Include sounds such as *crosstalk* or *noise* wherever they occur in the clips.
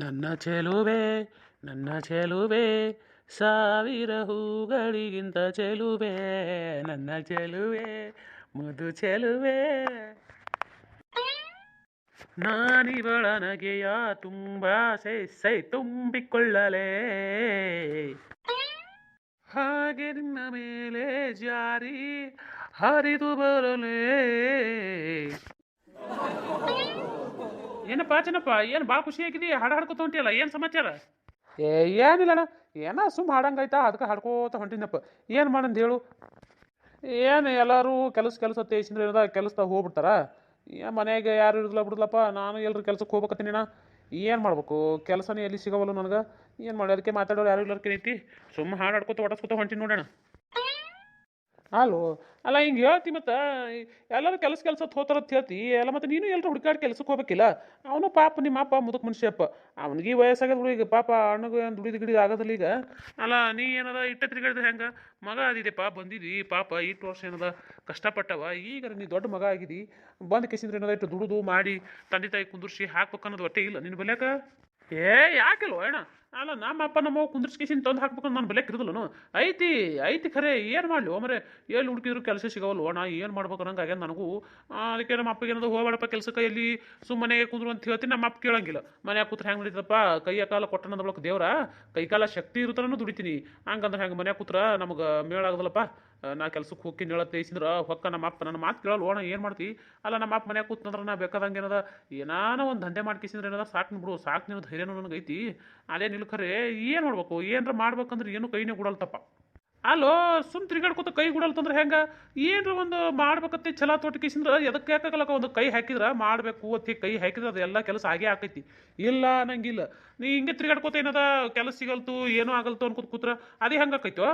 ನನ್ನ ಚೆಲುವೆ ನನ್ನ ಚೆಲುವೆ, ಸಾವಿರ ಹೂಗಳಿಗಿಂತ ಚೆಲುವೆ, ನನ್ನ ಚೆಲುವೆ, ಮುದು ಚೆಲುವೆ. ನಾನಿವಳ ನಗೆಯ ತುಂಬ ಸೈ ತುಂಬಿಕೊಳ್ಳಲೇ. ಹಾಗೆ ನಿನ್ನ ಮೇಲೆ ಜಾರಿ ಹರಿದು ಬರಲೇ. ಏನಪ್ಪ ಚೆನ್ನಪ್ಪ, ಏನು ಭಾಳ ಖುಷಿ ಆಗಿದಿ ಹಾಡು ಹಾಡ್ಕೊತ ಹೊಂಟಿಯಲ್ಲ, ಏನು ಸಮಾಚಾರ? ಏ ಏನಿಲ್ಲ ಅಣ್ಣ ಏನೋ ಸುಮ್ಮ ಹಾಡಂಗಾಯ್ತಾ ಅದಕ್ಕೆ ಹಾಡ್ಕೋತ ಹೊಂಟಿನಪ್ಪ ಏನು ಮಾಡಂತ ಹೇಳು? ಏನು ಎಲ್ಲರೂ ಕೆಲಸ ಕೆಲಸ ತೇಸಿಂದ್ರೆ ಏನದ ಕೆಲಸದಾಗ ಹೋಗ್ಬಿಡ್ತಾರ? ಏನು ಮನೆಗೆ ಯಾರು ಇರೋದಿಲ್ಲ ಬಿಡೋದಿಲ್ಲಪ್ಪ, ನಾನು ಎಲ್ಲರೂ ಕೆಲ್ಸಕ್ಕೆ ಹೋಗ್ಬೇಕತ್ತೀನಿ ನಾ. ಏನು ಮಾಡ್ಬೇಕು? ಕೆಲಸನೇ ಎಲ್ಲಿ ಸಿಗವಲ್ಲ ನನಗೆ? ಏನು ಮಾಡಿ ಅದಕ್ಕೆ ಮಾತಾಡೋರು ಯಾರು ಇಲ್ಲರ ಕರೀತಿ ಸುಮ್ಮ ಹಾಡು ಹಾಡ್ಕೊತ ಹೊಂಟಿನಿ ನೋಡೋಣ. ಅಲ್ಲೋ ಅಲ್ಲ, ಹಿಂಗೆ ಹೇಳ್ತಿ ಮತ್ತು ಎಲ್ಲರೂ ಕೆಲಸ ಕೆಲಸ ಹೋತಾರ ಅಂತ ಹೇಳ್ತಿ. ಎಲ್ಲ ಮತ್ತು ನೀನು ಎಲ್ಲರೂ ಹುಡುಕಾಡಿ ಕೆಲಸಕ್ಕೆ ಹೋಗ್ಬೇಕಿಲ್ಲ? ಅವನು ಪಾಪ ನಿಮ್ಮ ಅಪ್ಪ ಮುದುಕ್ ಮನುಷ್ಯಪ್ಪ. ಅವನಿಗೆ ವಯಸ್ಸಾಗದ್ರು ಈಗ ಪಾಪ ಅಣ್ಣಗೆ ದುಡಿದು ಗಿಡಿದು ಆಗೋದಿಲ್ಲ ಈಗ. ಅಲ್ಲ, ನೀ ಏನದ, ಇಟ್ಟ ತಿರುಗಾಡಿದ್ರೆ ಹೆಂಗೆ? ಮಗ ಆದಿದೆಪ್ಪ ಬಂದಿದ್ವಿ ಪಾಪ ಇಟ್ಟು ವರ್ಷ ಏನದ, ಕಷ್ಟಪಟ್ಟವ ಈಗ ನೀ ದೊಡ್ಡ ಮಗ ಆಗಿದಿ. ಬಂದು ಕಿಸಿಂದ್ರೆ ಏನದ, ಇಟ್ಟು ದುಡಿದು, ಮಾಡಿ, ತಂದೆ ತಾಯಿ ಕುಂದಿರ್ಸಿ ಹಾಕ್ಬೇಕು ಅನ್ನೋದು ಒಟ್ಟೆ ಇಲ್ಲ ನಿನ್ನ ಬಲ್ಯಾಕ? ಏ, ಯಾಕಿಲ್ವ ಅಣ್ಣ? ಅಲ್ಲ, ನಮ್ಮ ಅಪ್ಪ ನಮ್ಮ ಅವ್ವ ಕುಂದ್ರಿಸ್ಕೇಸಿನ ತಂದು ಹಾಕ್ಬೇಕು ನಾನು ಬೆಲೆ ಕಿರಿದಲ್ಲನು? ಐತಿ ಐತಿ ಖರೆ, ಏನು ಮಾಡಲಿ ಒಮ್ಮರೆ ಎಲ್ಲಿ ಹುಡುಕಿದ್ರು ಕೆಲಸ ಸಿಗವಲ್ವ? ನಾ ಏನು ಮಾಡ್ಬೇಕು ಅನ್ನಂಗೆ ಆಗ್ಯಾನ ನನಗೂ. ಅದಕ್ಕೆ ನಮ್ಮ ಅಪ್ಪಗೆ ಏನದು, ಹೋಗಬೇಡಪ್ಪ ಕೆಲಸಕ್ಕೆ, ಎಲ್ಲಿ ಸುಮ್ಮನೆ ಕುಂದ್ರು ಅಂತ ಹೇಳ್ತೀನಿ, ನಮ್ಮ ಅಪ್ಪ ಕೇಳಂಗಿಲ್ಲ. ಮನ್ಯಾಗ ಕೂತ್ರೆ ಹೆಂಗೆ ನಡೀತಪ್ಪ ಕೈಯ ಕಾಲ ಕೊಟ್ಟನದ ದೇವ್ರ? ಕೈ ಕಾಲ ಶಕ್ತಿ ಇರುತ್ತಾನು ದುಡಿತೀನಿ. ಹಂಗಂದ್ರೆ ಹೆಂಗೆ ಮನ್ಯಾಗ ಕೂತ್ರ ನಮಗೆ ಮೇಳಾಗದಲ್ಲಪ್ಪ ನಾ ಕೆಲ್ಸಕ್ಕೆ ಹೋಗಿ ಹೇಳತ್ ತೇಸಿದ್ರೆ ಹೊಕ್ಕ ನಮ್ಮ ಅಪ್ಪ ನನ್ನ ಮಾತು ಕೇಳಲ್ಲ ಓಣ ಏನು ಮಾಡ್ತಿ? ಅಲ್ಲ, ನಮ್ಮ ಅಪ್ಪ ಮನ್ಯಾಗ ಕೂತ್ನಂದ್ರೆ ನಾ ಬೇಕಾದಂಗೆ ಏನದ? ಏನಾನ ಒಂದು ದಂಧೆ ಮಾಡ್ಕೇಸಿದ್ರೆ ಏನದ? ಸಾಕು ಬಿಡು ಸಾಕು ನೀವು ಧೈರ್ಯನೂ ನನಗೆ ಐತಿ ಅದೇ ಖರೆ, ಏನು ಮಾಡ್ಬೇಕು ಏನರ ಮಾಡ್ಬೇಕಂದ್ರೆ ಏನು ಕೈನೇ ಕೊಡಲ್ತಪ್ಪ ಅಲ್ಲೋ ಸುಮ್ ತಿರ್ಗಾಡ್ಕೊತ ಕೈ ಗುಡಲ್ತಂದ್ರೆ ಹೆಂಗೆ? ಏನರ ಒಂದು ಮಾಡ್ಬೇಕತ್ತೆ ಛಲ ತೊಟ್ಕಿಸಿಂದ್ರ ಎದಕ್ಕೆ ಹಾಕಲಕ್ಕ ಒಂದು ಕೈ ಹಾಕಿದ್ರ? ಮಾಡಬೇಕು ಅತ್ತಿ, ಕೈ ಹಾಕಿದ್ರೆ ಅದೆಲ್ಲ ಕೆಲಸ ಆಗೇ ಆಕೈತಿ. ಇಲ್ಲ ಅನ್ನಂಗಿಲ್ಲ. ನೀ ಹಿಂಗೆ ತಿರ್ಗಾಡ್ಕೊತ ಏನದ? ಕೆಲಸ ಸಿಗಲ್ತು, ಏನೂ ಆಗಲ್ತು ಅನ್ಕೋತ ಕೂತ್ರ. ಅದೇ ಹೆಂಗೆ ಆಕೈತೋ?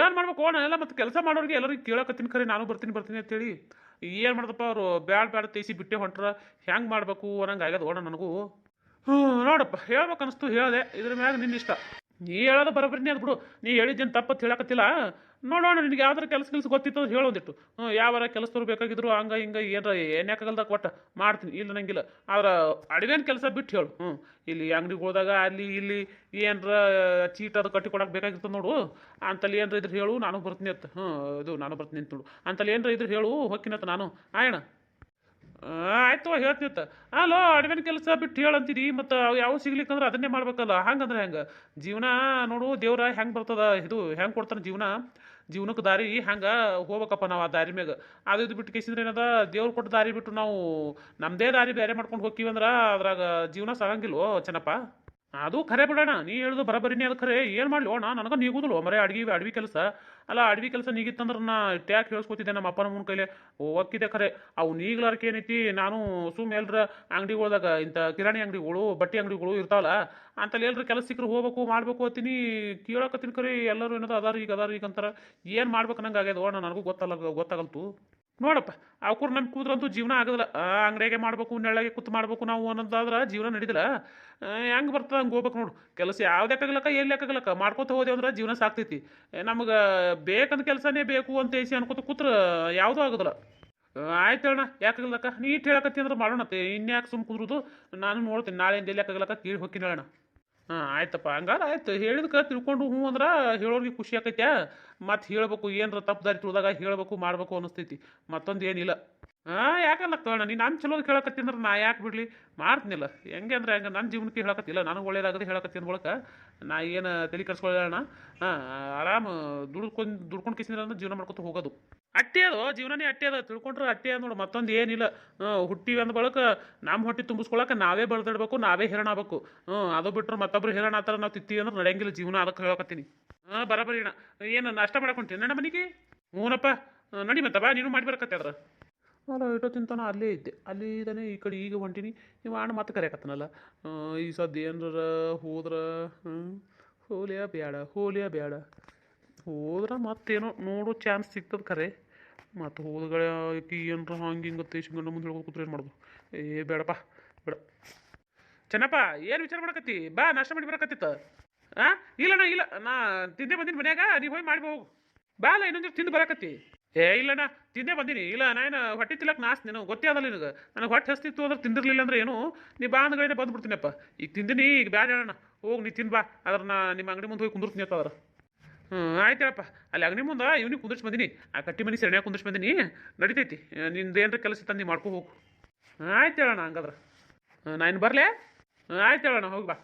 ಏನು ಮಾಡ್ಬೇಕು ಎಲ್ಲ ಮತ್ತೆ ಕೆಲಸ ಮಾಡೋರಿಗೆ ಎಲ್ಲರಿಗೆ ಕೇಳಕತ್ತೀನಿ ಖರೆ, ನಾನು ಬರ್ತೀನಿ ಬರ್ತೀನಿ ಅಂತೇಳಿ. ಏನು ಮಾಡ್ದಪ್ಪ ಅವರು? ಬ್ಯಾಡ್ ಬ್ಯಾಡ್ ತೇಸಿ ಬಿಟ್ಟೆ ಹೊಂಟ್ರ. ಹೆಂಗೆ ಮಾಡಬೇಕು ಅನ್ನಂಗೆ ಆಗ್ಯದ ಓಣ ನನಗೂ. ಹ್ಞೂ, ನೋಡಪ್ಪ ಹೇಳ್ಬೇಕು ಅನಿಸ್ತು ಹೇಳಿದೆ. ಇದ್ರ ಮ್ಯಾಗ ನಿನ್ನ ಇಷ್ಟ ನೀ ಹೇಳೋದು ಬರೋಬ್ಬರಿನೇ ಅದು ಬಿಡು. ನೀ ಹೇಳಿದ್ದೇನು ತಪ್ಪತ್ತು ಹೇಳಕತ್ತಿಲ್ಲ. ನೋಡೋಣ, ನಿನಗೆ ಯಾವ್ದಾರ ಕೆಲಸ ಕೆಲಸ ಗೊತ್ತಿತ್ತು ಹೇಳೋದಿಟ್ಟು ಹ್ಞೂ, ಯಾವಾರ ಕೆಲಸದವ್ರು ಬೇಕಾಗಿದ್ರು, ಹಂಗ, ಹಿಂಗೆ, ಏನಾರ ಏನ್ಯಾಕಾಗಲ್ದಾಗ ಕೊಟ್ಟು? ಮಾಡ್ತೀನಿ, ಇಲ್ಲ ನಂಗಿಲ್ಲ. ಆದ್ರೆ ಅಡುಗೆನ ಕೆಲಸ ಬಿಟ್ಟು ಹೇಳು. ಹ್ಞೂ, ಇಲ್ಲಿ ಅಂಗಡಿಗಳ್ದಾಗ ಅಲ್ಲಿ ಇಲ್ಲಿ ಏನರ ಚೀಟ್ ಅದು ಕಟ್ಟಿ ಕೊಡಕ್ಕೆ ಬೇಕಾಗಿರ್ತದೆ ನೋಡು. ಅಂತಲ್ಲಿ ಏನರ ಇದ್ರ ಹೇಳು, ನಾನು ಬರ್ತೀನಿ ಅಂತ. ಹ್ಞೂ, ಇದು, ನಾನು ಬರ್ತೀನಿ ಅಂತ ನೋಡು. ಅಂತಲ್ಲಿ ಏನರ ಇದ್ರ ಹೇಳು ಹೊಕ್ಕಿನತ್ತ ನಾನು. ಆಯಣ ಆಯ್ತು ಹೇಳ್ತಿತ್ತ ಅಲೋ ಅಡವಿನ ಕೆಲಸ ಬಿಟ್ಟು ಹೇಳಂತೀರಿ ಮತ್ತು ಅವು ಯಾವ ಸಿಗ್ಲಿಕ್ಕಂದ್ರೆ ಅದನ್ನೇ ಮಾಡ್ಬೇಕಲ್ಲ. ಹಂಗಂದ್ರೆ ಹೆಂಗೆ? ಜೀವನ ನೋಡು, ದೇವ್ರ ಹೆಂಗೆ ಬರ್ತದ, ಇದು ಹೆಂಗೆ ಕೊಡ್ತಾನೆ ಜೀವನ? ಜೀವನಕ್ಕೆ ದಾರಿ ಹಂಗೆ ಹೋಗ್ಬೇಕಪ್ಪ ನಾವು ಆ ದಾರಿ ಮ್ಯಾಗ. ಅದು ಇದು ಬಿಟ್ಟು ಕೇಸಿದ್ರೆ ಏನದ? ದೇವ್ರು ಕೊಟ್ಟ ದಾರಿ ಬಿಟ್ಟು ನಾವು ನಮ್ಮದೇ ದಾರಿ ಬೇರೆ ಮಾಡ್ಕೊಂಡು ಹೋಗ್ತೀವಿ ಅಂದ್ರೆ ಅದ್ರಾಗ ಜೀವನ ಸಾಗಂಗಿಲ್ವೋ ಚೆನ್ನಪ್ಪ? ಅದು ಖರೆ ಬಿಡೋಣ, ನೀ ಹೇಳುದು ಬರಬರಿನೇ ಅದು ಖರೆ. ಏನು ಮಾಡ್ಲಿ? ಅಣ್ಣ ನನಗೆ ನೀಗುದಿಲ್ಲ. ಮರೆ ಅಡ್ಗಿ, ಅಡ್ವಿ ಕೆಲಸ. ಅಲ್ಲ, ಅಡ್ವಿ ಕೆಲಸ ನೀಗಿತ್ತಂದ್ರೆ ನಾ ಟ್ಯಾಕ್ ಹೇಳ್ಸ್ಕೊತಿದ್ದೆ ನಮ್ಮ ಅಪ್ಪನ ಮುನ್ ಕೈಲೆ. ಒಕ್ಕಿದೆ ಖರೆ. ಅವು ನೀಗ್ಲಾರ್ಕೆ ಏನೈತಿ? ನಾನು ಸುಮ್ ಎಲ್ರ ಅಂಗಡಿಗಳ್ದಾಗ ಇಂಥ ಕಿರಾಣಿ ಅಂಗಡಿಗಳು, ಬಟ್ಟೆ ಅಂಗಡಿಗಳು ಇರ್ತಾವಲ್ಲ, ಅಂತಲ್ಲಿ ಎಲ್ರ ಕೆಲಸ ಸಿಕ್ಕರು ಹೋಗ್ಬೇಕು, ಮಾಡ್ಬೇಕು ಅತ್ತೀನಿ ಕೇಳಕತ್ತೀನಿ ಖರೆ. ಎಲ್ಲರೂ ಏನದ ಅದಾರ ಈಗ ಅದಾರ ಈಗ ಅಂತಾರ. ಏನು ಮಾಡ್ಬೇಕು ನಂಗೆ ಆಗ್ಯದ? ಅಣ್ಣ ನನಗೂ ಗೊತ್ತಲ್ಲ, ಗೊತ್ತಾಗಲ್ತು. ನೋಡಪ್ಪ ಅವ್ಕೂರು ನಮ್ಮ ಕೂದ್ರಂತೂ ಜೀವನ ಆಗೋದಿಲ್ಲ. ಅಂಗಡಿಯಾಗೆ ಮಾಡಬೇಕು, ನೆಳ್ಳಗೆ ಕೂತು ಮಾಡಬೇಕು ನಾವು ಅನ್ನೋದಾದ್ರೆ ಜೀವನ ನಡೀದಿಲ್ಲ. ಹೆಂಗೆ ಬರ್ತದೆ ಹಂಗೆ ಹೋಗ್ಬೇಕು ನೋಡು. ಕೆಲಸ ಯಾವ್ದು ಯಾಕಾಗಲಕ್ಕ ಎಲ್ಲಿ ಯಾಕಾಗಲಕ್ಕ ಮಾಡ್ಕೊತ ಹೋದೆ ಅಂದ್ರೆ ಜೀವನ ಸಾಕ್ತೈತಿ. ನಮ್ಗೆ ಬೇಕಂದ ಕೆಲಸನೇ ಬೇಕು ಅಂತ ಏಸಿ ಅನ್ಕೋತ ಕೂತ್ರೆ ಯಾವುದೂ ಆಗೋದಿಲ್ಲ. ಆಯ್ತು ಅಣ್ಣ ಯಾಕಾಗಲಕ್ಕ ನೀ ಇಟ್ಟು ಹೇಳಕತ್ತಿ ಅಂದ್ರೆ ಮಾಡೋಣ ಇನ್ಯಾಕೆ ಸುಮ್ ಕುದ್ರುದು? ನಾನು ನೋಡ್ತೀನಿ ನಾಳೆಯಿಂದ ಎಲ್ಲಿ ಯಾಕಾಗಲಕ್ಕ ಕೇಳಿ ಹೋಗ್ತೀನಿ ಹೇಳೋಣ ಹಾಂ, ಆಯ್ತಪ್ಪ. ಹಂಗಾರ ಆಯ್ತು. ಹೇಳಿದ್ಕ ತಿಳ್ಕೊಂಡು ಹ್ಞೂ ಅಂದ್ರೆ ಹೇಳೋರಿಗೆ ಖುಷಿ ಆಕೈತ್ಯಾ? ಮತ್ತೆ ಹೇಳ್ಬೇಕು, ಏನರ ತಪ್ಪು ದಾರಿ ತುಳಿದಾಗ ಹೇಳ್ಬೇಕು, ಮಾಡ್ಬೇಕು ಅನಿಸ್ತೈತಿ ಮತ್ತೊಂದು ಏನಿಲ್ಲ. ಹಾಂ ಯಾಕಲ್ಲ ತೋಣ ನೀನು ನಾನು ಚಲೋ ಕೇಳಕತ್ತಿಂದ್ರೆ ನಾ ಯಾಕೆ ಬಿಡಲಿ? ಮಾಡ್ತೀನಿಲ್ಲ. ಹೆಂಗೆ ಅಂದ್ರೆ ಹೆಂಗೆ ನನ್ನ ಜೀವನಕ್ಕೆ ಹೇಳಕತ್ತಿಲ್ಲ ನನಗೆ ಒಳ್ಳೇದಾಗದೆ ಹೇಳಕತ್ತಿನ ಬಳಕ. ನಾ ಏನು ತಲೆ ಕರ್ಸ್ಕೊಳ್ಳೋಣ ಹಾಂ, ಆರಾಮ ದುಡ್ಕೊಂಡು ದುಡ್ಕೊಂಡು ಕಿಸಿದ್ರೆ ಜೀವನ ಮಾಡ್ಕೊತ ಹೋಗೋದು. ಅಟ್ಟೆ ಅದು, ಜೀವನನೇ ಅಟ್ಟೆ ಅದ. ತಿಳ್ಕೊಂಡ್ರೆ ಅಟ್ಟೆ ಅದ ನೋಡು, ಮತ್ತೊಂದು ಏನಿಲ್ಲ. ಹುಟ್ಟಿವಿ ಅಂದ ಬಳಕ ನಮ್ಮ ಹೊಟ್ಟೆ ತುಂಬಿಸ್ಕೊಳಕ್ಕೆ ನಾವೇ ಬೆಳೆದಿಡ್ಬೇಕು, ನಾವೇ ಹೇರಣ ಆಗ್ಬೇಕು. ಹ್ಞೂ ಅದು ಬಿಟ್ಟರೆ ಮತ್ತೊಬ್ರು ಹೇರಣ ಆತರ ನಾವು ತಿತ್ತೀವಿ ಅಂದ್ರೆ ನಡೆಯಂಗಿಲ್ಲ ಜೀವನ, ಅದಕ್ಕೆ ಹೇಳಕತ್ತೀನಿ. ಹಾಂ ಬರಬರಿ ಅಣ್ಣ. ಏನು, ನಾಷ್ಟ ಮಾಡಕೊಂತೀನಿ ಅಣ್ಣ ಮನೆಗೆ? ಹ್ಞೂನಪ್ಪ ನಡಿ ಬಾ, ನೀನು ಮಾಡಿ ಬರಕತ್ತೆ ಅದ್ರ ಅಲ್ಲ, ಇಟೋ ತಿಂತಾನ ಅಲ್ಲೇ ಇದ್ದೆ. ಅಲ್ಲಿ ಇದ್ದಾನೆ, ಈ ಕಡೆ ಈಗ ಹೊಂಟೀನಿ. ನೀವು ಅಣ್ಣ ಮತ್ತೆ ಕರೆಯಕತ್ತನಲ್ಲ. ಈ ಸದ್ಯ ಏನರ ಹೋದ್ರ ಹೋಲಿಯ ಬೇಡ ಹೋಲಿಯ ಬೇಡ ಹೋದ್ರೆ ಮತ್ತೇನೋ ನೋಡೋ ಚಾನ್ಸ್ ಸಿಗ್ತದೆ ಖರೆ. ಮತ್ತು ಹೋದಗಳ ಏನರ ಹಂಗೆ ಹಿಂಗೆ ಗಂಡ ಮುಂದೆ ಹೇಳ್ಕೊ ಕೂತ್ರೆ ಏನು ಮಾಡೋದು ಏ, ಬೇಡಪ್ಪ, ಬೇಡ. ಚೆನ್ನಪ್ಪ, ಏನು ವಿಚಾರ ಮಾಡಕತ್ತಿ? ಬಾ, ನಾಷ್ಟ ಮಾಡಿ ಬರಕತ್ತಿತ್ತ. ಆ? ಇಲ್ಲಣ್ಣ ಇಲ್ಲ. ನಾ ತಿಂದೆ ಬಂದಿನಿ ಮನ್ಯಾಗ ನೀವು ಹೋಗಿ ಮಾಡಿ ಹೋಗು. ಬಾ ಇನ್ನೊಂದು ತಿಂದು ಬರಕತ್ತಿ. ಏ ಇಲ್ಲಣ್ಣ ತಿಂದೇ ಬಂದೀನಿ. ಇಲ್ಲ ನಾನು ಹೊಟ್ಟೆ ತಿಲ್ಲಕ್ ನಾಸ್ ನೀನು ಗೊತ್ತೇ ಅದಲ್ಲ ನಿನಗೆ. ನನಗೆ ಹೊಟ್ಟೆ ಹಸ್ತಿತ್ತು ಅಂದ್ರೆ ತಿಂದಿರ್ಲಿಲ್ಲ ಅಂದ್ರೆ ಏನು? ನೀ ಬಾ ಬಂದು ಬಂದ್ಬಿಡ್ತೀನಪ್ಪ ಈಗ ತಿಂದಿನಿ, ಈಗ ಬ್ಯಾಡ ಅಣ್ಣ. ಹೋಗಿ, ನೀ ತಿನ್ ಬಾ. ನಾ ನಿಮ್ಮ ಅಂಗಡಿ ಮುಂದೆ ಹೋಗಿ ಕುಂದಿರ್ತೀನಿ ಅಂತ ಅದ್ರ ಹ್ಞೂ ಹೇಳಪ್ಪ. ಅಲ್ಲಿ ಅಂಗಡಿ ಮುಂದೆ ಇವ್ನಿಗೆ ಕುಂದಿರ್ಸಿ ಬಂದೀನಿ. ಆ ಕಟ್ಟಿ ಮನೆ ಸೆಣ್ಯಾಗ ಕುಂದಿರ್ಸಿ ಬಂದೀನಿ. ನಡಿತೈತಿ. ನಿಂದು ಏನಾರ ಕೆಲಸ ತಂದು ಮಾಡ್ಕೊ ಹೋಗು. ಆಯ್ತು ಹೇಳೋಣ ಹಂಗಾದ್ರೆ. ನಾನು ಬರಲೇ? ಆಯ್ತು ಹೇಳೋಣ ಹೋಗಿ ಬಾ.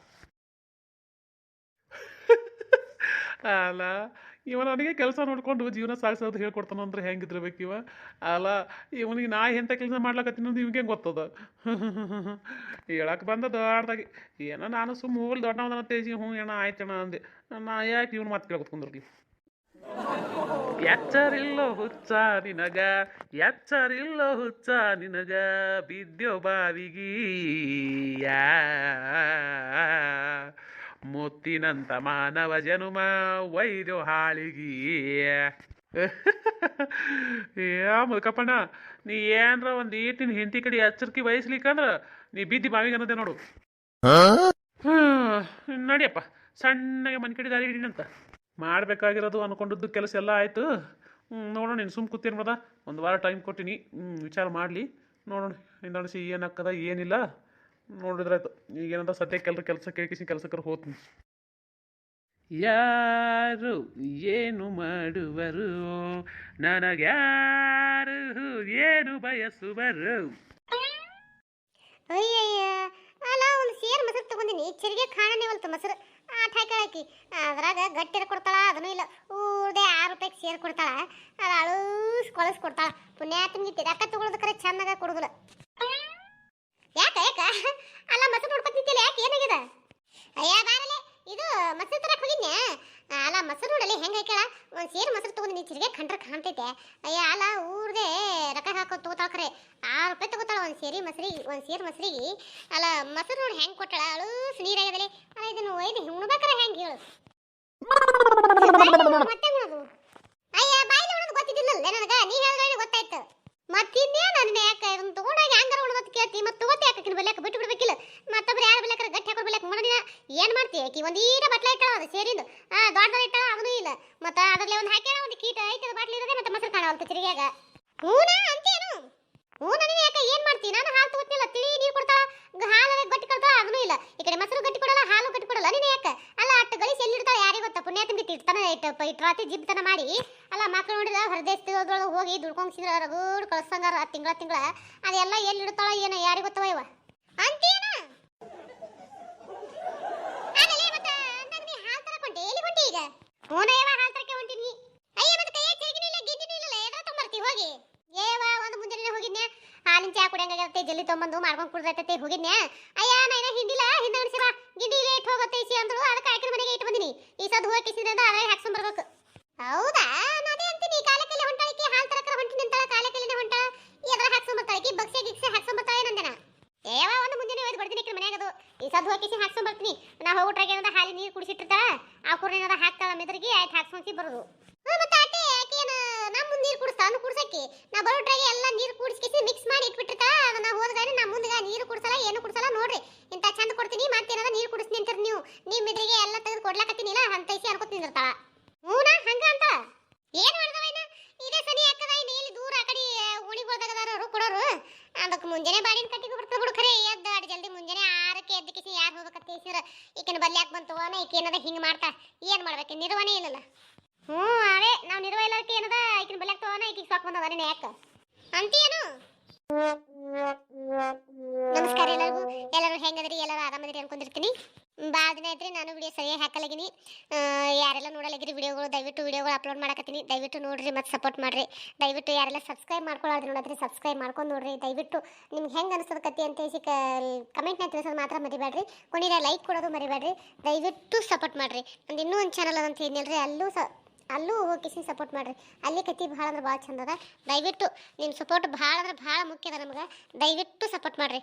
ಅಲ್ಲ, ಇವ ನನಗೆ ಕೆಲಸ ನೋಡ್ಕೊಂಡು ಜೀವನ ಸಾಗಿಸೋದು ಹೇಳ್ಕೊಡ್ತಾನ ಅಂದ್ರೆ ಹೆಂಗಿದ್ರಬೇಕು ಇವ? ಅಲ್ಲ, ಇವನಿಗೆ ನಾ ಎಂಥ ಕೆಲಸ ಮಾಡ್ಲಕತ್ತೀನಿ ಅಂದ್ರೆ ಇವ್ಗೆ ಗೊತ್ತದ? *laughs* ಹೇಳಕ್ಕೆ ಬಂದ ದೊಡ್ಡದಾಗಿ, ಏನೋ ನಾನು ಸುಮ್ಮ ಹೋಗ್ಲಿ ದೊಡ್ಡವನ ತೇಜಿ, ಹ್ಞೂ ಏನೋ ಆಯ್ತಣ್ಣ ಅಂದೆ. ನಾ ಯಾಕೆ ಇವ್ನು ಮಾತು ಕೇಳ್ಕೊತ ಕೂತ್ಕೊಂಡ್ರಿ ಎಚ್ಚರಿಲ್ಲೋ ಹುಚ್ಚ ನಿನಗ, ಎಚ್ಚರಿಲ್ಲೋ ಹುಚ್ಚ ನಿನಗ ಬಿದ್ಯೋ ಬಾವಿಗಿ ಯಾ. ಮುತ್ತಿನಂತ ಮಾನವ ಜನುಮ ವೈದ್ಯೋ ಹಾಳಿಗಿ. ಯಾ ಮುಲ್ಕಪ್ಪಣ್ಣ ನೀ ಏನ್ರ ಒಂದ್ ಈಟಿನ ಹೆಂಡತಿ ಕಡೆ ಎಚ್ಚರಿಕೆ ವಹಿಸ್ಲಿಕ್ಕಂದ್ರ ನೀ ಬಿದ್ದಿ ಬಾವಿಗೆ ಅನ್ನೋದೇ ನೋಡು. ಹ್ಮ್, ನಡಿಯಪ್ಪ ಸಣ್ಣಗೆ ಮನೆ ಕಡೆ ದಾರಿ ಹಿಡಿನಂತ. ಮಾಡಬೇಕಾಗಿರೋದು ಅನ್ಕೊಂಡಿದ್ದು ಕೆಲಸ ಎಲ್ಲ ಆಯಿತು. ನೋಡೋಣ ನೀನು ಸುಮ್ ಕೂತೇನು ಮದ ಒಂದು ವಾರ ಟೈಮ್ ಕೊಟ್ಟಿನಿ. ಹ್ಮ್, ವಿಚಾರ ಮಾಡಲಿ. ನೋಡೋಣ ಏನ್ ಏನಾಗ್ತದ ಏನಿಲ್ಲ. ನೋಡಿದ್ರಾಯ್ತು ಈಗೇನಂತ ಸದ್ಯಕ್ಕೆ ಎಲ್ಲರೂ ಕೆಲಸ ಕೇಳಿಸಿ ಕೆಲಸಕ್ಕರು ಹೋತೀನಿ ಯಾರು ಏನು ಮಾಡುವರು? ನನಗ್ಯಾರು ಏನು ಬಯಸುವರು? ಅಯ್ಯಯ್ಯ ಅಲ್ಲ ಒಂದು ಸೇರ್ ಮೊಸರು ತಗೊಂಡಿನಿ. ಚರಿಗೆ ಕಾಣನೇವಲ್ತು ಮೊಸರು. ಆಟ ಹಾಕಿ. ಅದ್ರಾಗ ಗಟ್ಟಿರ ಕೊಡ್ತಾಳ ಅದನ್ನೂ ಇಲ್ಲ. ಊರ್ದೆ ಆರು ರೂಪಾಯಿಗೆ ಸೇರ್ ಕೊಡ್ತಾಳ. ಅದು ಅಳೂಸ್ ಕೊಳಸ್ ಕೊಡ್ತಾಳ. ಪುಣ್ಯಾತ್ಮಿಗೆ ತಿರಾಕ ತಗೊಳೋದಕ್ಕರೆ ಚೆನ್ನಾಗ ಕೊಡುದಿಲ್ಲ. *laughs* ಅಲ್ಲ ಮೊಸರು ನೋಡ್ಕೊತಿದ್ದಿಲ್ಲ ಯಾಕೆ ಏನಾಗಿದೆ? ಅಯ್ಯ, ಬಾರಲೆ, ಇದು ಮೊಸರು ತರಕ್ ಹೋಗಿದ್ನೆ ಅಲ್ಲ ಮೊಸರು ನೋಡಲಿ ಹೆಂಗೆ ಹಾಕ್ಯಾಳ? ಒಂದು ಸೇರು ಮೊಸರು ತಗೊಂಡಿನಿ ಚಿರಿಗೆ ಕಂಡ್ರೆ ಕಾಣ್ತೈತೆ. ಅಯ್ಯ, ಅಲ್ಲ, ಊರ್ದೆ ರೊಕ್ಕ ಹಾಕೋ ತಗೋತಾಳ ಖರೆ. ಆರು ರೂಪಾಯಿ ತಗೋತಾಳ ಒಂದು ಸೇರಿ ಮೊಸರಿಗೆ ಒಂದು ಸೇರು ಮೊಸರಿಗೆ. ಅಲ್ಲ ಮೊಸರು ನೋಡಿ ಹೆಂಗೆ ಕೊಟ್ಟಾಳ? ಅಳು ನೀರಾಗದಲೆ ಅಲ್ಲ, ಇದನ್ನು ಒಯ್ದು ಹೆಂಗೆ ಹೇಳು? ಮತ್ತೆ ಅಯ್ಯ ಬಾಯಿಲಿ ಉಣೋದು ಗೊತ್ತಿದ್ದಿಲ್ಲಲ್ಲ ನನಗೆ ನೀ ಹೇಳಿದ್ರೆ ಗೊತ್ತಾಯ್ತು ಮತ್ತಿನ್ನೇ ನನ್ನ ಯಾಕೆ ಇದನ್ನ ತಗೊಂಡಾಗ ಹ್ಯಾಂಗಾರ ಉಣೋದು ಕೇಳ್ತಿ ಮತ್ತೆ ತಗೋತಿ ಯಾಕೆ ಬಲ್ಯಾಕ ಬಿಟ್ಟು ಬಿಡ್ಬೇಕಿಲ್ಲ ಮತ್ತೊಬ್ರು ಯಾರು ಬಲ್ಯಾಕರ ಗಟ್ಟಿ ಹಾಕೊಂಡು ಬಲ್ಯಾಕ ಮಾಡೋದಿನ ಆಕಿ ಒಂದು ಈರ ಬಟ್ಲ ಇಟ್ಟಳ ಅದು ಸೇರಿದ್ದು ಆ ದೊಡ್ಡದ ಇಟ್ಟಳ ಅದೂ ಇಲ್ಲ. ಮತ್ತೆ ಅದರಲ್ಲಿ ಒಂದು ಹಾಕ್ಯಾಳ ಒಂದು ಕೀಟ ಐತೆ ಬಾಟ್ಲಿ ಇರೋದೇ, ಮತ್ತೆ ಮೊಸರು ಕಾಣವಲ್ತು ತಿರುಗಿಯಾಗ. ಹೂನ ಅಂತೇನು ಹ್ಞೂ ನನಗೆ ಯಾಕೆ ಏನು ಮಾಡ್ತೀನಿ ನಾನು ಹಾಲು ತಗೋತಿಲ್ಲ ತಿಳಿ ನೀರು ಕೊಡ್ತಾಳ ಹಾಲು ಗಟ್ಟಿ ಕೊಡ್ತಾಳ ಅದನ್ನೂ ಇಲ್ಲ. ಈ ಕಡೆ ಮೊಸರು ಗಟ್ಟಿ ಕೊಡಲ್ಲ, ಹಾಲು ಗಟ್ಟಿ ಕೊಡಲ್ಲ, ನೀನು ಯಾಕೆ? ಅಲ್ಲ, ಅಟ್ಟು ಗಳಿಸಿ ಎಲ್ಲಿಡ್ತಾಳೆ, ಯಾರಿಗೆ ಗೊತ್ತಾ? ಪುಣ್ಯ ತುಂಬಿ ತಿಡ್ತಾನೆ ಇಟ್ಟು ಇಟ್ರಾತಿ ಜಿಬ್ತನ ಮಾಡಿ, ಅಲ್ಲ, ಮಕ್ಳು ನೋಡಿದ ಹೊರದೇಶದೊಳಗೆ ಹೋಗಿ ದುಡ್ಕೊಂಡ್ಸಿದ್ರ ರಗೂಡ್, ಕಳ್ಸಂಗಾರ, ತಿಂಗಳ ತಿಂಗಳ, ಅದೆಲ್ಲ ಎಲ್ಲಿ ಇಡ್ತಾಳ ಏನೋ, ಯಾರಿಗೆ ಗೊತ್ತವ ಇವ ಅಂತೇನ ಆಮೇಲೆ ಮತ್ತೆ ಅಂದಾಗ ನೀ ಹಾಲು ತರಕೊಂಡೆ ಎಲ್ಲಿ ಹೊಂಟಿ ಈಗ ಹ್ಞೂ ಯವ್ವ ಹಾಲು ತರಕ್ಕೆ ಹೊಂಟಿನಿ ಅಯ್ಯ ಮತ್ತೆ ಕೈಯ ಚೇಗಿನೂ ಇಲ್ಲ ಗಿಜ್ಜಿನೂ ಇಲ್ಲ ಎದ್ರ ತೊಂಬರ್ತಿ ಹೋಗಿ ಏವ ಒಂದು ಮುಂಜಾನೆ ಹೋಗಿದ್ನ್ಯಾ ಹಾಲಿನ ಚಾ ಕುಡಿಯಂಗಾಗತ್ತೆ ತೊಂಬಂದು ಮಾಡ್ಕೊಂಡು ಕುಡ್ದೈತೆ ಹೋಗಿದ್ನ್ಯಾ? ಅಯ್ಯ ನಾನು ಹಿಂದಿಲ್ಲ ಹಿಂದೆ ಬಾ. ಗಿಂಡಿ ಲೇಟ್ ಹೋಗುತ್ತೆ ಇಸಿ ಅಂದ್ರು ಅದಕ್ಕೆ ಆಕಿನ ಮನೆಗೆ ಇಟ್ಟು ಬಂದಿನಿ. ಈ ಸದ್ ಹೋಗಿ ಕಿಸಿದ್ರಿಂದ ಅದೇ ಹಾಕ್ಸ್ಕೊಂಡ್ ಬರ್ಬೇಕು. ಹೌದಾ? ನಾನೇ ಅಂತೀನಿ ಕಾಲಕ್ಕೆಲ್ಲ ಹೊಂಟಾಳಿಕೆ ಹಾಲ್ ತರಕರ ಹೊಂಟಿ ನಿಂತಾಳ ಕಾಲಕ್ಕೆಲ್ಲೇ ಹೊಂಟ ಎದ್ರ ಹಾಕ್ಸ್ಕೊಂಡ್ ಬರ್ತಾಳಿಕೆ ಬಕ್ಸೆ ಗಿಕ್ಸೆ ಹಾಕ್ಸ್ಕೊಂಡ್ ಬರ್ತಾಳೆ ನಂದನ ಏವ ಒಂದು ಮುಂದಿನ ಒಯ್ದು ಬರ್ತೀನಿ ಮನೆಯಾಗ ಅದು. ಈ ಸದ್ ಹೋಗಿ ಕಿಸಿ ಹಾಕ್ಸ್ಕೊಂಡ್ ಬರ್ತೀನಿ. ನಾ ಹೋಗ್ಬಿಟ್ರಾಗ ಏನದ ಹಾಲಿ ನೀರು ಕುಡಿಸಿಟ್ಟಿರ್ತಾಳ, ಆ ಕುರ್ನ ಏನದ ಹಾಕ್ತಾಳ ಮೆದರಿಗೆ, ಆಯ್ತು ಹಾಕ್ಸ್ಕೊಂಡ್ಸಿ ಬರೋದು ಹ್ಞೂ ಮತ್ತೆ ಆಟೆ ಆಕೆ ಏನು ನಮ್ಮ ಮುಂದೆ ನೀರು ಕುಡಿಸ್ತಾ ಅವ್ನು ಕುಡ್ಸಕ್ಕೆ? ನಾ ಬರೋಟ್ರಾಗೆ ಎಲ್ಲ ನೀರು ಕುಡಿಸ್ಕಿಸಿ ಮಿಕ್ಸ್ ಮಾಡಿ ಇಟ್ಬಿಟ್ಟಿರ್ತಾ ಅದನ್ನ ಹೋದ್ಗಾನೆ ನಾ ಮುಂದೆ ನೀರು ಕುಡ್ಸಲ್ಲ, ಏನು ಕುಡ್ಸಲ್ಲ ನೋಡ್ರಿ. ಇಂತ ಚಂದ ಕೊಡ್ತೀನಿ ಮತ್ತೇನಾರ ನೀರು ಕುಡಿಸ್ತೀನಿ ಅಂತೀರಿ ನೀವು. ನಿಮ್ಮ ಮೆದರಿಗೆ ಎಲ್ಲ ತೆಗೆದು ಕೊಡ್ಲಾಕತ್ತೀನಿಲ್ಲ ಅಂತೈಸಿ ಅನ್ಕೋತೀನಿ ನಿಂದಿರ್ತಾಳ. ಹೂನ, ಹಂಗ ಅಂತ? ಏನು ಇದೇ ಸನಿ ಹಾಕದ ಇನ್ನು ಇಲ್ಲಿ ದೂರ ಆ ಕಡೆ ಓಣಿಗೋದಾಗದಾರ ಕೊಡೋರು. ಅದಕ್ಕೆ ಮುಂಜಾನೆ ಬಾಡಿನ ಕಟ್ಟಿಗೆ ಬರ್ತದೆ ಬಿಡು ಖರೆ. ಎದ್ದು ಅಡ್ ಜಲ್ದಿ ಮುಂಜಾನೆ ಆರಕ್ಕೆ ಎದ್ದಕ್ಕೆ ಯಾರು ಹೋಗ್ಬೇಕಂತ ತಿಳಿಸಿದ್ರ. ಈಕಿನ ಬಲ್ಲಿ ಯಾಕೆ ಬಂತು ಈಕೆ ಏನದ ಹಿಂಗೆ ಮಾಡ್ತಾ ಏನು ಮಾಡ್ಬೇಕು ನಿರ್ವಹಣೆ ಇಲ್ಲಲ್ಲ. ಹ್ಞೂ ಅವೇ ನಾವು ನಿರ್ವಹ ಏನದ ಈಕಿನ ಹೋಗೋಣ ಯಾಕ? ಅಂತೀಯೇನು ನಮಸ್ಕಾರ ಎಲ್ಲರಿಗೂ. ಎಲ್ಲರೂ ಹೆಂಗದ್ರಿ? ಎಲ್ಲರೂ ಆರಾಮದ್ರಿ ಅನ್ಕೊಂಡಿರ್ತೀನಿ. ಭಾಳ ದಿನ ಐತ್ರಿ ನಾನು ವಿಡಿಯೋ ಸರಿಯಾಗಿ ಹಾಕಲಾಗಿನಿ. ಯಾರೆಲ್ಲ ನೋಡಲಾಗಿರಿ ವಿಡಿಯೋಗಳು ದಯವಿಟ್ಟು ವಿಡಿಯೋಗಳು ಅಪ್ಲೋಡ್ ಮಾಡಕತ್ತೀನಿ. ದಯವಿಟ್ಟು ನೋಡ್ರಿ ಮತ್ತು ಸಪೋರ್ಟ್ ಮಾಡ್ರಿ. ದಯವಿಟ್ಟು ಯಾರೆಲ್ಲ ಸಬ್ಸ್ಕ್ರೈಬ್ ಮಾಡ್ಕೊಳ್ಳೋದು ನೋಡಿದ್ರಿ ಸಬ್ಸ್ಕ್ರೈಬ್ ಮಾಡ್ಕೊಂಡು ನೋಡ್ರಿ. ದಯವಿಟ್ಟು ನಿಮ್ಗೆ ಹೆಂಗೆ ಅನಿಸ್ತದ ಕತಿ ಅಂತ ಹೇಳಿ ಕಮೆಂಟ್ನ ತಿಳಿಸೋದು ಮಾತ್ರ ಮರಿಬೇಡ್ರಿ. ಕೊನೆಯ ಲೈಕ್ ಕೊಡೋದು ಮರಿಬೇಡ್ರಿ. ದಯವಿಟ್ಟು ಸಪೋರ್ಟ್ ಮಾಡ್ರಿ. ನಂದು ಇನ್ನೂ ಒಂದು ಚಾನಲ್ ಅದಂತ ಹೇಳಿ ಅಲ್ಲೂ ಸ ಅಲ್ಲೂ ಹೋಗಿ ಸಪೋರ್ಟ್ ಮಾಡ್ರಿ. ಅಲ್ಲಿ ಕತಿ ಭಾಳ ಅಂದ್ರೆ ಭಾಳ ಚಂದ ದಯವಿಟ್ಟು ನಿಮ್ಮ ಸಪೋರ್ಟ್ ಭಾಳ ಅಂದ್ರೆ ಭಾಳ ಮುಖ್ಯ ಅದ ನಮ್ಗೆ. ದಯವಿಟ್ಟು ಸಪೋರ್ಟ್ ಮಾಡ್ರಿ.